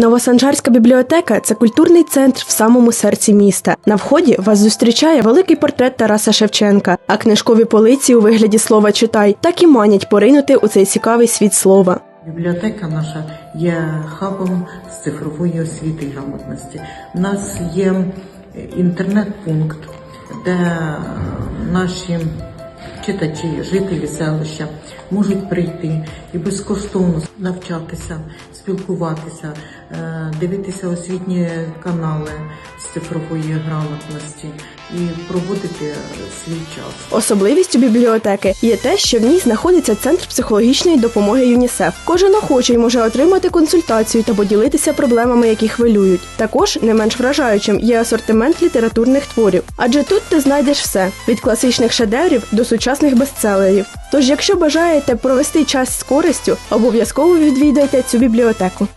Новосанжарська бібліотека це культурний центр в самому серці міста. На вході вас зустрічає великий портрет Тараса Шевченка, а книжкові полиці у вигляді слова читай так і манять поринути у цей цікавий світ слова. Бібліотека наша є хабом з цифрової освіти і грамотності. У нас є інтернет-пункт, де наші читачі, жителі селища можуть прийти і безкоштовно навчатися, спілкуватися, е, дивитися освітні канали з цифрової грамотності і проводити свій час. Особливістю бібліотеки є те, що в ній знаходиться центр психологічної допомоги ЮНІСЕФ. Кожен охочий може отримати консультацію та поділитися проблемами, які хвилюють. Також не менш вражаючим є асортимент літературних творів, адже тут ти знайдеш все від класичних шедеврів до сучасних бестселерів. Тож, якщо бажаєте провести час з користю, обов'язково відвідайте цю бібліотеку.